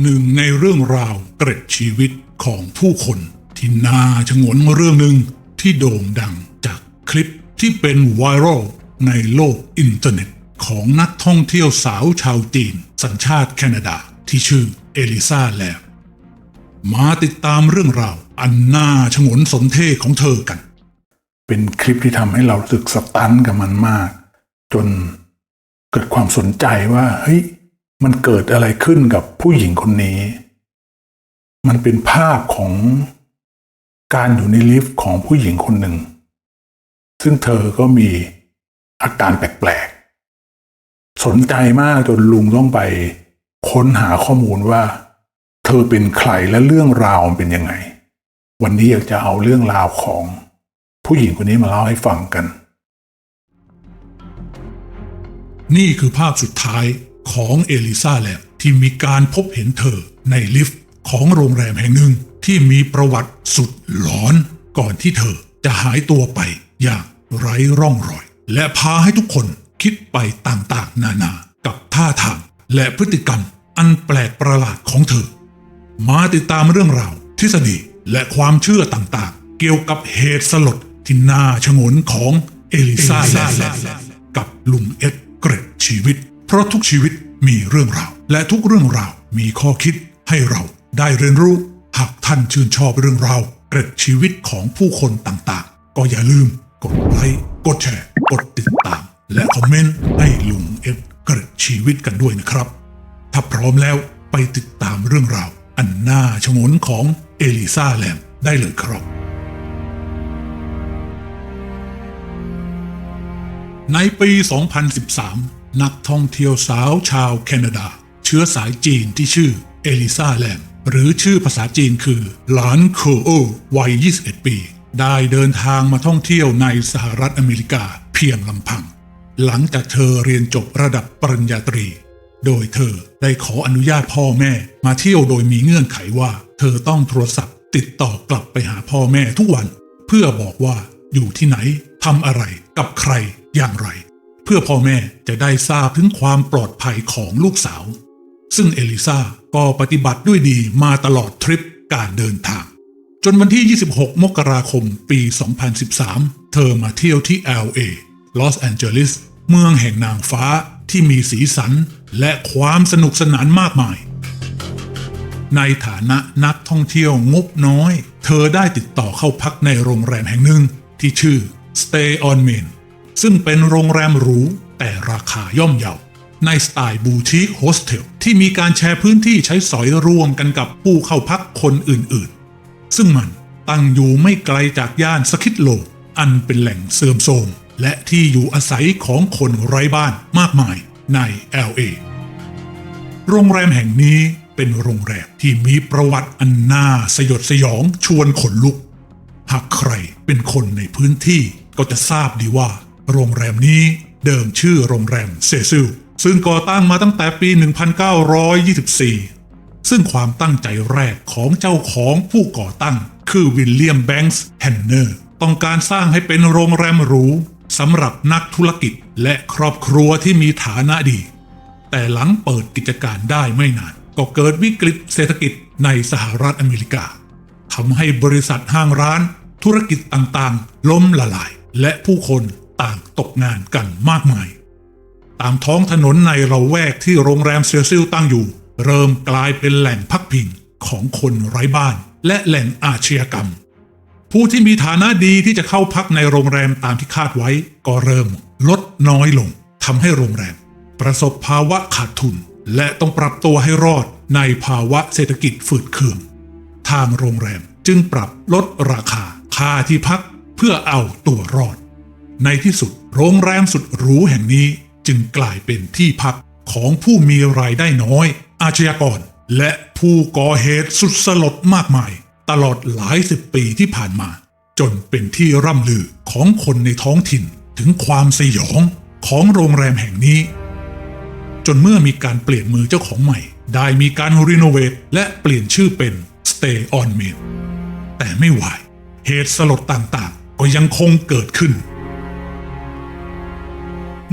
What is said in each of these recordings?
หนึ่งในเรื่องราวเกร็ดชีวิตของผู้คน ที่น่าชงนเรื่องหนึ่งที่โด่งดังจากคลิปที่เป็นไวรัลในโลกอินเทอร์เน็ต ของนักท่องเที่ยวสาวชาวจีน สัญชาติแคนาดาที่ชื่อเอลิซาแลบมาติดตามเรื่องราวอันน่าชงนสนเท่ของเธอกัน เป็นคลิปที่ทำให้เรารู้สึกสตันกับมันมาก จนเกิดความสนใจว่าเฮ้ย มันเกิดอะไรขึ้นกับผู้หญิงคนนี้ มันเป็นภาพของการอยู่ในลิฟต์ของผู้หญิงคนหนึ่ง ซึ่งเธอก็มีอาการแปลกๆ สนใจมากจนลุงต้องไปค้นหาข้อมูลว่า เธอเป็นใครและเรื่องราวมันเป็นยังไง วันนี้อยากจะเอาเรื่องราวของผู้หญิงคนนี้มาเล่าให้ฟังกัน นี่คือภาพสุดท้าย ของเอลิซาแลบที่มีการพบเห็นเธอในลิฟต์ของโรงแรมแห่งหนึ่งที่มีประวัติสุดหลอนก่อนที่เธอจะหายตัวไปอย่างไร้ร่องรอย และพาให้ทุกคนคิดไปต่างๆ นานากับท่าทางและพฤติกรรมอันแปลกประหลาดของเธอ มาติดตามเรื่องราว ทฤษฎีและความเชื่อต่างๆ เกี่ยวกับเหตุสลดที่น่าชงนของเอลิซาแลกับลุงเอ็ดเกร็ดชีวิต เพราะทุกชีวิตมีเรื่องราว และทุกเรื่องราวมีข้อคิดให้เราได้เรียนรู้ หากท่านชื่นชอบเรื่องราวเกร็ดชีวิตของผู้คนต่างๆ ก็อย่าลืมกดไลค์กดแชร์ กดติดตาม และคอมเมนต์ให้ลุงเอ็ดเกร็ดชีวิตกันด้วยนะครับ ถ้าพร้อมแล้วไปติดตามเรื่องราว อันน่าชงนของเอลิซาแลมได้เลยครับในปี 2013 นักท่องเที่ยวสาวชาวแคนาดา เชื้อสายจีนที่ชื่อเอลิซาแลมหรือชื่อภาษาจีนคือหลานโคโอวัย 21 ปี ได้เดินทางมาท่องเที่ยวในสหรัฐอเมริกาเพียงลำพัง หลังจากเธอเรียนจบระดับปริญญาตรี โดยเธอได้ขออนุญาตพ่อแม่มาเที่ยวโดยมีเงื่อนไขว่า เธอต้องโทรศัพท์ ติดต่อกลับไปหาพ่อแม่ทุกวัน เพื่อบอกว่าอยู่ที่ไหนทำอะไรกับใครอย่างไร เพื่อพ่อแม่จะได้ทราบถึงความปลอดภัยของลูกสาว ซึ่งเอลิซาก็ปฏิบัติด้วยดีมาตลอดทริปการเดินทาง จนวันที่ 26 มกราคมปี 2013 เธอมาเที่ยวที่ LA ลอสแอนเจลิสเมืองแห่งนางฟ้าที่มีสีสันและความสนุกสนานมากมาย ในฐานะนักท่องเที่ยวงบน้อย เธอได้ติดต่อเข้าพักในโรงแรมแห่งหนึ่งที่ชื่อ Stay on Main ซึ่งเป็นโรงแรมหรู แต่ราคาย่อมเยา ในสไตล์บูติกโฮสเทลที่มีการแชร์พื้นที่ใช้สอยร่วมกันกับผู้เข้าพักคนอื่นๆ ซึ่งมันตั้งอยู่ไม่ไกลจากย่านสคิดโล อันเป็นแหล่งเสื่อมโทรมและที่อยู่อาศัยของคนไร้บ้านมากมายใน LA โรงแรมแห่งนี้เป็นโรงแรมที่มีประวัติอันน่าสยดสยองชวนขนลุก หากใครเป็นคนในพื้นที่ก็จะทราบดีว่า โรงแรมนี้เดิมชื่อโรงแรมเซซิลซึ่งก่อตั้งมาตั้งแต่ปี 1924 ซึ่งความตั้งใจแรกของเจ้าของผู้ก่อตั้ง คือวิลเลียมแบงค์แฮนเนอร์ต้องการสร้างให้เป็นโรงแรมหรูสำหรับนักธุรกิจและครอบครัวที่มีฐานะดี แต่หลังเปิดกิจการได้ไม่นาน ก็เกิดวิกฤตเศรษฐกิจในสหรัฐอเมริกาทำให้บริษัทห้างร้าน ธุรกิจต่างๆ ล้มละลาย และผู้คน ต่างตกงานกันมากมาย ตามท้องถนนในเราแวกที่โรงแรมเซลซิลตั้งอยู่ เริ่มกลายเป็นแหล่งพักพิงของคนไร้บ้าน และแหล่งอาชญากรรม ผู้ที่มีฐานะดีที่จะเข้าพักในโรงแรมตามที่คาดไว้ ก็เริ่มลดน้อยลงทำให้โรงแรม ประสบภาวะขาดทุน และต้องปรับตัวให้รอดในภาวะเศรษฐกิจฝืดเคือง ทางโรงแรมจึงปรับลดราคาค่าที่พักเพื่อเอาตัวรอด ในที่สุดโรงแรมสุดหรูแห่งนี้จึงกลายเป็นที่พักของผู้มีรายได้น้อย อาชญากร และผู้ก่อเหตุสุดสลดมากมาย ตลอดหลายสิบปีที่ผ่านมา จนเป็นที่ร่ำลือของคนในท้องถิ่นถึงความสยองของโรงแรมแห่งนี้ จนเมื่อมีการเปลี่ยนมือเจ้าของใหม่ ได้มีการรีโนเวทและเปลี่ยนชื่อเป็น Stay on Main แต่ไม่ไหวเหตุสลดต่างๆ ก็ยังคงเกิดขึ้น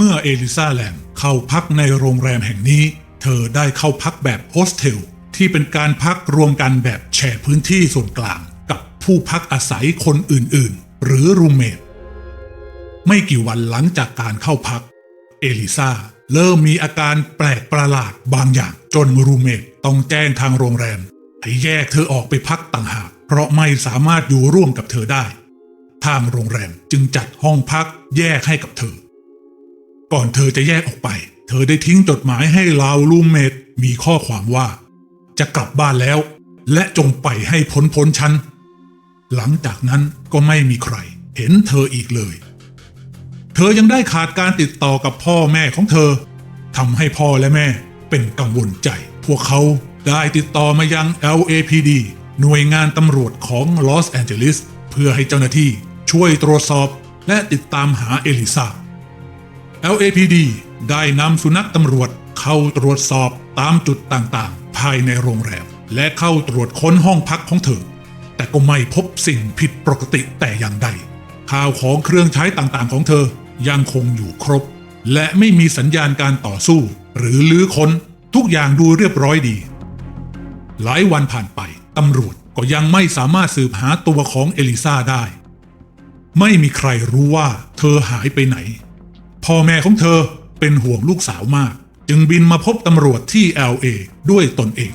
เมื่อเอลิซาแลมเข้าพักในโรงแรมแห่งนี้ เธอได้เข้าพักแบบโฮสเทลที่เป็นการพักรวมกันแบบแชร์พื้นที่ส่วนกลาง กับผู้พักอาศัยคนอื่นๆ หรือรูเมทไม่กี่วันหลังจากการเข้าพัก เอลิซาเริ่มมีอาการแปลกประหลาดบางอย่างจนรูเมทต้องแจ้งทางโรงแรม ให้แยกเธอออกไปพักต่างหาก เพราะไม่สามารถอยู่ร่วมกับเธอได้ ทางโรงแรมจึงจัดห้องพักแยกให้กับเธอ ก่อนเธอจะแยกออกไป เธอได้ทิ้งจดหมายให้ลาวลูมเมดมีข้อความว่า จะกลับบ้านแล้ว และจงไปให้พ้นพ้นฉัน หลังจากนั้นก็ไม่มีใคร เห็นเธออีกเลย เธอยังได้ขาดการติดต่อกับพ่อแม่ของเธอทำให้พ่อและแม่เป็นกังวลใจ พวกเขาได้ติดต่อมายัง LAPD หน่วยงานตำรวจของลอสแอนเจลิสเพื่อให้เจ้าหน้าที่ช่วยตรวจสอบและติดตามหาเอลิซา LAPD ได้นำสุนัขตำรวจเข้าตรวจสอบตามจุดต่างๆ ภายในโรงแรม และเข้าตรวจค้นห้องพักของเธอ แต่ก็ไม่พบสิ่งผิดปกติแต่อย่างใด ข้าวของเครื่องใช้ต่างๆของเธอยังคงอยู่ครบ และไม่มีสัญญาณการต่อสู้ หรือลื้อค้นทุกอย่างดูเรียบร้อยดี หลายวันผ่านไปตำรวจก็ยังไม่สามารถสืบหาตัวของเอลิซาได้ ไม่มีใครรู้ว่าเธอหายไปไหน พ่อแม่ของเธอเป็นห่วงลูกสาวมาก จึงบินมาพบตำรวจที่ LA ด้วยตนเอง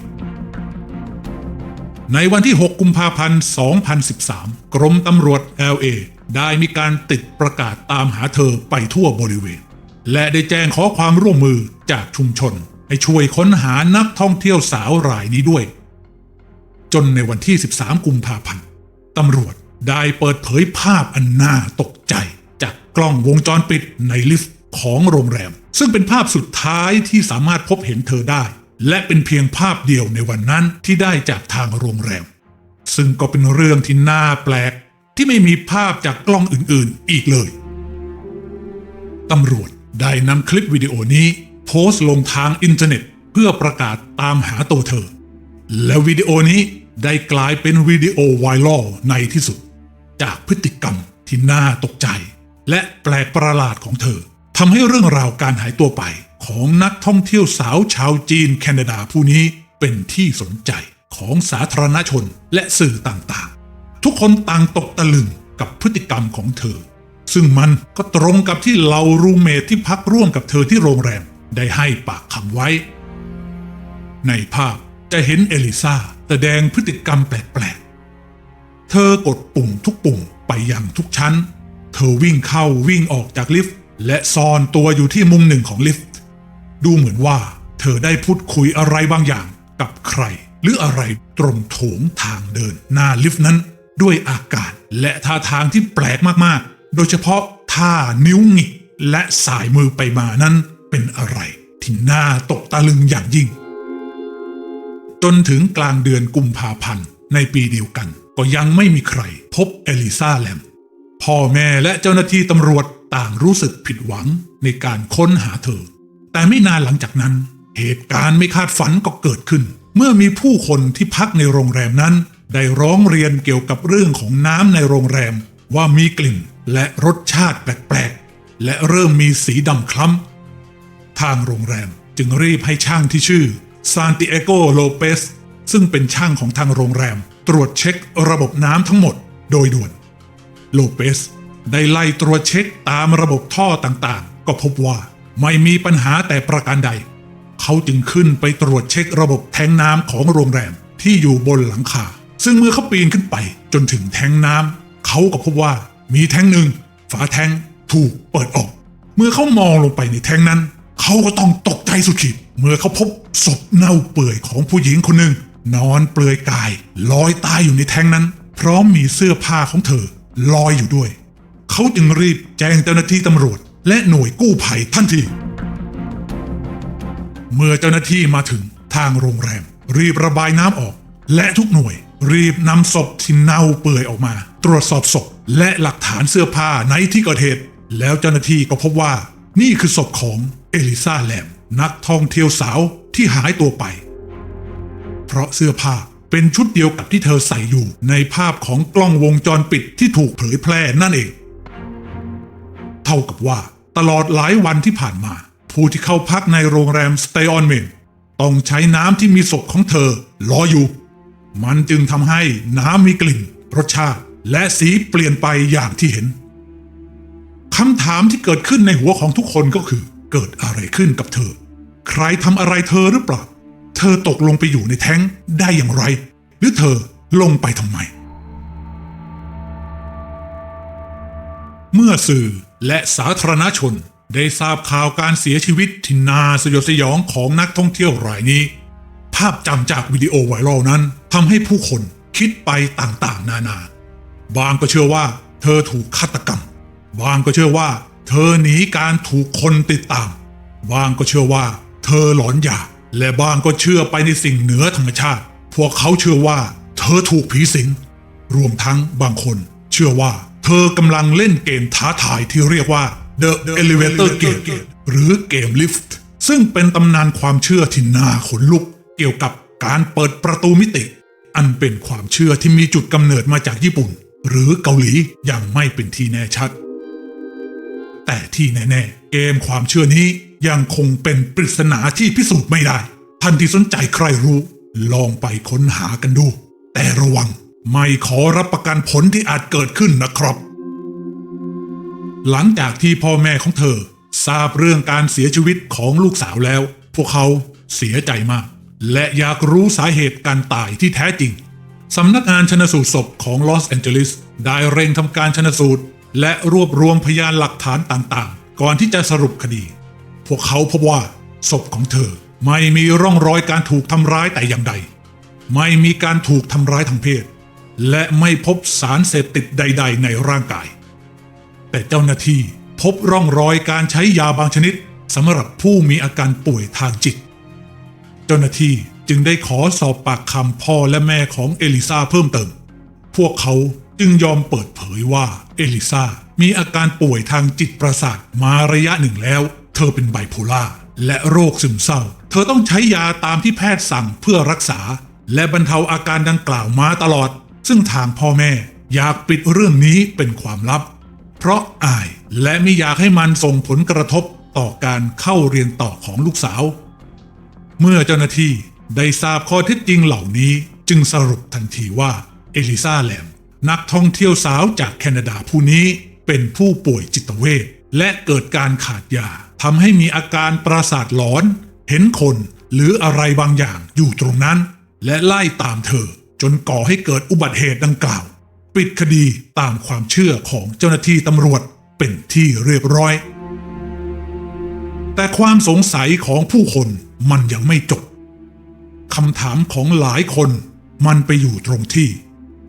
ในวันที่ 6 กุมภาพันธ์ 2013 กรมตำรวจ LA ได้มีการติดประกาศตามหาเธอไปทั่วบริเวณ และได้แจ้งขอความร่วมมือจากชุมชน ให้ช่วยค้นหานักท่องเที่ยวสาวรายนี้ด้วย จนในวันที่ 13 กุมภาพันธ์ตำรวจได้เปิดเผยภาพอันน่าตกใจ กล้องวงจรปิดในลิฟต์ของโรงแรม ซึ่งเป็นภาพสุดท้ายที่สามารถพบเห็นเธอได้ และเป็นเพียงภาพเดียวในวันนั้นที่ได้จากทางโรงแรม ซึ่งก็เป็นเรื่องที่น่าแปลกที่ไม่มีภาพจากกล้องอื่นๆ อีกเลย ตำรวจได้นำคลิปวิดีโอนี้ โพสต์ลงทางอินเทอร์เน็ต เพื่อประกาศตามหาตัวเธอ และวิดีโอนี้ได้กลายเป็นวิดีโอไวรัลในที่สุด จากพฤติกรรมที่น่าตกใจ และแปลกประหลาดของเธอทำให้เรื่องราวการหายตัวไปของนักท่องเที่ยวสาวชาวจีนแคนาดาผู้นี้เป็นที่สนใจของสาธารณชนและสื่อต่างๆ ทุกคนต่างตกตะลึงกับพฤติกรรมของเธอ ซึ่งมันก็ตรงกับที่เหล่ารูเมทที่พักร่วมกับเธอที่โรงแรมได้ให้ปากคำไว้ ในภาพจะเห็นเอลิซาแสดงพฤติกรรมแปลกๆ เธอกดปุ่มทุกปุ่มไปยังทุกชั้น เธอวิ่งเข้าวิ่งออกจากลิฟต์และซ่อนตัวอยู่ที่มุมหนึ่งของลิฟต์ ดูเหมือนว่า เธอได้พูดคุยอะไรบางอย่างกับใคร หรืออะไรตรงโถงทางเดินหน้าลิฟต์นั้น ด้วยอาการและท่าทางที่แปลกมากๆ โดยเฉพาะท่านิ้วหงิกและสายมือไปมานั้นเป็นอะไรที่น่าตกตะลึงอย่างยิ่ง จนถึงกลางเดือนกุมภาพันธ์ในปีเดียวกัน ก็ยังไม่มีใครพบเอลิซาแลม พ่อแม่และเจ้าหน้าที่ตำรวจต่างรู้สึกผิดหวังในการค้นหาเธอ แต่ไม่นานหลังจากนั้น เหตุการณ์ไม่คาดฝันก็เกิดขึ้น เมื่อมีผู้คนที่พักในโรงแรมนั้น ได้ร้องเรียนเกี่ยวกับเรื่องของน้ำในโรงแรม ว่ามีกลิ่นและรสชาติแปลกๆ และเริ่มมีสีดำคล้ำ ทางโรงแรมจึงรีบให้ช่างที่ชื่อซานติเอโกโลเปสซึ่งเป็นช่างของทางโรงแรม ตรวจเช็คระบบน้ำทั้งหมด โดยด่วน โลเปสได้ไล่ตรวจเช็คตามระบบท่อต่างๆ ก็พบว่าไม่มีปัญหาแต่ประการใด เขาจึงขึ้นไปตรวจเช็คระบบแทงน้ำของโรงแรมที่อยู่บนหลังคา ซึ่งเมื่อเขาปีนขึ้นไปจนถึงแทงน้ำเขาก็พบว่ามีแทงหนึ่ง ฝาแทงถูกเปิดออก เมื่อเขามองลงไปในแทงนั้น เขาก็ต้องตกใจสุดขีดเมื่อเขาพบศพเน่าเปื่อยของผู้หญิงคนหนึ่งนอนเปลือยกายลอยตายอยู่ในแทงนั้น พร้อมมีเสื้อผ้าของเธอ ลอยอยู่ด้วย เขาจึงรีบแจ้งเจ้าหน้าที่ตำรวจ และหน่วยกู้ภัยทันที เมื่อเจ้าหน้าที่มาถึงทางโรงแรม รีบระบายน้ำออก และทุกหน่วย รีบนำศพที่เน่าเปื่อยออกมา ตรวจสอบศพและหลักฐานเสื้อผ้าในที่เกิดเหตุ แล้วเจ้าหน้าที่ก็พบว่า นี่คือศพของเอลิซาแลมนักท่องเที่ยวสาวที่หายตัวไป เพราะเสื้อผ้า เป็นชุดเดียวกับที่เธอใส่อยู่ในภาพของกล้องวงจรปิดที่ถูกเผยแพร่นั่นเอง เท่ากับว่าตลอดหลายวันที่ผ่านมา ผู้ที่เข้าพักในโรงแรม Stay on Main ต้องใช้น้ำที่มีศพของเธอรออยู่ มันจึงทำให้น้ำมีกลิ่น รสชาติ และสีเปลี่ยนไปอย่างที่เห็นคำถามที่เกิดขึ้นในหัวของทุกคนก็คือ เกิดอะไรขึ้นกับเธอ ใครทำอะไรเธอหรือเปล่า เธอตกลงไปอยู่ในแท้งได้อย่างไร หรือเธอลงไปทำไม เมื่อสื่อและสาธารณชนได้ทราบข่าวการเสียชีวิตที่น่าสยดสยองของนักท่องเที่ยวรายนี้ ภาพจำจากวิดีโอไวรัลนั้นทำให้ผู้คนคิดไปต่างๆ นานา บางก็เชื่อว่า เธอถูกฆาตกรรม บางก็เชื่อว่า เธอหนีการถูกคนติดตาม บางก็เชื่อว่า เธอหลอนยา และบางก็เชื่อไปในสิ่งเหนือธรรมชาติ พวกเขาเชื่อว่า เธอถูกผีสิง รวมทั้งบางคน เชื่อว่า เธอกำลังเล่นเกมท้าทายที่เรียกว่า The Elevator Game หรือเกมลิฟต์ซึ่งเป็นตำนานความเชื่อที่น่าขนลุก เกี่ยวกับการเปิดประตูมิติ อันเป็นความเชื่อที่มีจุดกำเนิดมาจากญี่ปุ่น หรือเกาหลีอย่างไม่เป็นที่แน่ชัด แต่ที่แน่ๆ เกมความเชื่อนี้ยังคงเป็นปริศนาที่พิสูจน์ไม่ได้ ท่านที่สนใจใครรู้ ลองไปค้นหากันดู แต่ระวัง ไม่ขอรับประกันผลที่อาจเกิดขึ้นนะครับ หลังจากที่พ่อแม่ของเธอ ทราบเรื่องการเสียชีวิตของลูกสาวแล้ว พวกเขาเสียใจมาก และอยากรู้สาเหตุการตายที่แท้จริงสำนักงานชนสูตรศพของลอสแอนเจลิสได้เร่งทำการชนสูตร และรวบรวมพยานหลักฐานต่างๆ ก่อนที่จะสรุปคดี พวกเขาพบว่าศพของเธอไม่มีร่องรอยการถูกทำร้ายแต่อย่างใด ไม่มีการถูกทำร้ายทางเพศ และไม่พบสารเสพติดใด ๆ ในร่างกาย แต่เจ้าหน้าที่พบร่องรอยการใช้ยาบางชนิดสำหรับผู้มีอาการป่วยทางจิต เจ้าหน้าที่จึงได้ขอสอบปากคำพ่อและแม่ของเอลิซาเพิ่มเติม พวกเขาจึงยอมเปิดเผยว่าเอลิซามีอาการป่วยทางจิตประสาทมาระยะหนึ่งแล้ว เธอเป็นไบโพล่าและโรคซึมเศร้า เธอต้องใช้ยาตามที่แพทย์สั่งเพื่อรักษา และบรรเทาอาการดังกล่าวมาตลอด ซึ่งทางพ่อแม่อยากปิดเรื่องนี้เป็นความลับ เพราะอายและไม่อยากให้มันส่งผลกระทบต่อการเข้าเรียนต่อของลูกสาว เมื่อเจ้าหน้าที่ได้ทราบข้อเท็จจริงเหล่านี้จึงสรุปทันทีว่า เอลิซาแลม นักท่องเที่ยวสาวจากแคนาดาผู้นี้เป็นผู้ป่วยจิตเวชและเกิดการขาดยาทำให้มีอาการประสาทหลอน เห็นคนหรืออะไรบางอย่างอยู่ตรงนั้น และไล่ตามเธอ จนก่อให้เกิดอุบัติเหตุดังกล่าว ปิดคดีตามความเชื่อของเจ้าหน้าที่ตำรวจเป็นที่เรียบร้อย แต่ความสงสัยของผู้คนมันยังไม่จบคำถามของหลายคนมันไปอยู่ตรงที่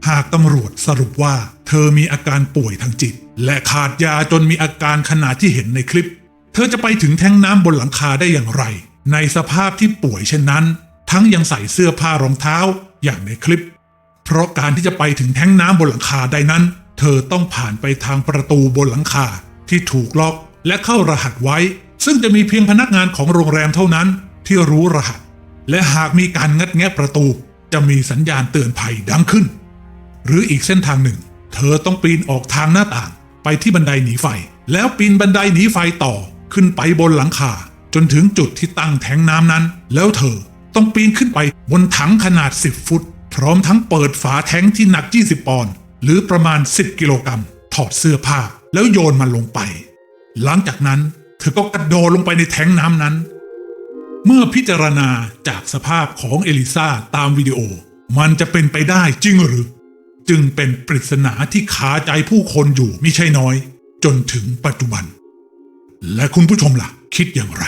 หากตำรวจสรุปว่าเธอมีอาการป่วยทางจิต และขาดยาจนมีอาการขนาดที่เห็นในคลิป เธอจะไปถึงแท้งน้ำบนหลังคาได้อย่างไร ในสภาพที่ป่วยเช่นนั้น ทั้งยังใส่เสื้อผ้ารองเท้าอย่างในคลิป เพราะการที่จะไปถึงแท้งน้ำบนหลังคาได้นั้น เธอต้องผ่านไปทางประตูบนหลังคาที่ถูกล็อกและเข้ารหัสไว้ ซึ่งจะมีเพียงพนักงานของโรงแรมเท่านั้น ที่รู้รหัส และหากมีการงัดแงะประตู จะมีสัญญาณเตือนภัยดังขึ้น หรืออีกเส้นทางหนึ่ง เธอต้องปีนออกทางหน้าต่าง ไปที่บันไดหนีไฟ แล้วปีนบันไดหนีไฟต่อขึ้นไปบนหลังคา จนถึงจุดที่ตั้งแทงน้ำนั้น แล้วเธอต้องปีนขึ้นไปบนถังขนาด 10 ฟุต พร้อมทั้งเปิดฝาแทงที่หนัก 20 ปอนด์หรือประมาณ 10 กิโลกรัมถอดเสื้อผ้าแล้วโยนมันลงไป หลังจากนั้นเธอก็กระโดดลงไปในแทงน้ำนั้น เมื่อพิจารณาจากสภาพของเอลิซาตามวิดีโอ มันจะเป็นไปได้จริงหรือ จึงเป็นปริศนาที่ขาใจผู้คนอยู่ไม่ใช่น้อย จนถึงปัจจุบัน และคุณผู้ชมล่ะ คิดอย่างไร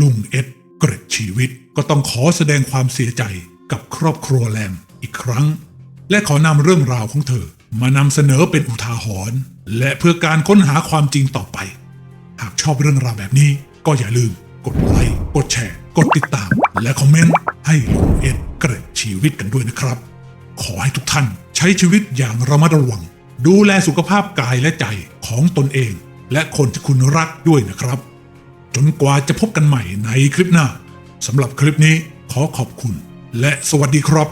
ลุงเอ็ดเกร็ดชีวิตก็ต้องขอแสดงความเสียใจกับครอบครัวแลมอีกครั้ง และขอนำเรื่องราวของเธอ มานำเสนอเป็นอุทาหรณ์และเพื่อการค้นหาความจริงต่อไป หากชอบเรื่องราวแบบนี้ก็อย่าลืม กดไลค์กดแชร์ กดติดตาม และคอมเมนต์ให้ลุงเอ็ดเกร็ดชีวิตกันด้วยนะครับ ขอให้ทุกท่าน ใช้ชีวิตอย่างระมัดระวัง ดูแลสุขภาพกายและใจของตนเอง และคนที่คุณรักด้วยนะครับ จนกว่าจะพบกันใหม่ในคลิปหน้าสำหรับคลิปนี้ขอขอบคุณ และสวัสดีครับ